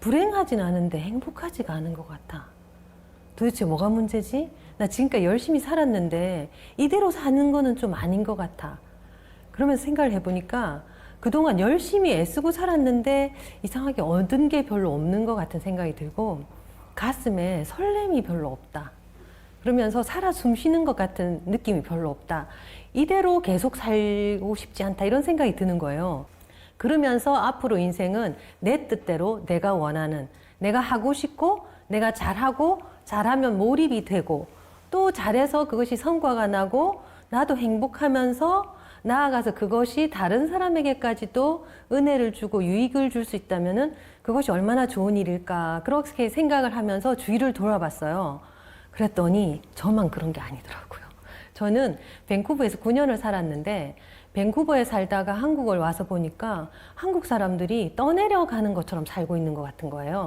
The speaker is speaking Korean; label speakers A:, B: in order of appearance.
A: 불행하진 않은데 행복하지가 않은 것 같아. 도대체 뭐가 문제지? 나 지금까지 열심히 살았는데 이대로 사는 거는 좀 아닌 것 같아. 그러면서 생각을 해보니까 그동안 열심히 애쓰고 살았는데 이상하게 얻은 게 별로 없는 것 같은 생각이 들고 가슴에 설렘이 별로 없다. 그러면서 살아 숨 쉬는 것 같은 느낌이 별로 없다. 이대로 계속 살고 싶지 않다. 이런 생각이 드는 거예요. 그러면서 앞으로 인생은 내 뜻대로 내가 원하는, 내가 하고 싶고, 내가 잘하고, 잘하면 몰입이 되고, 또 잘해서 그것이 성과가 나고, 나도 행복하면서 나아가서 그것이 다른 사람에게까지도 은혜를 주고 유익을 줄 수 있다면은 그것이 얼마나 좋은 일일까. 그렇게 생각을 하면서 주위를 돌아봤어요. 그랬더니 저만 그런 게 아니더라고요. 저는 밴쿠버에서 9년을 살았는데 밴쿠버에 살다가 한국을 와서 보니까 한국 사람들이 떠내려 가는 것처럼 살고 있는 것 같은 거예요.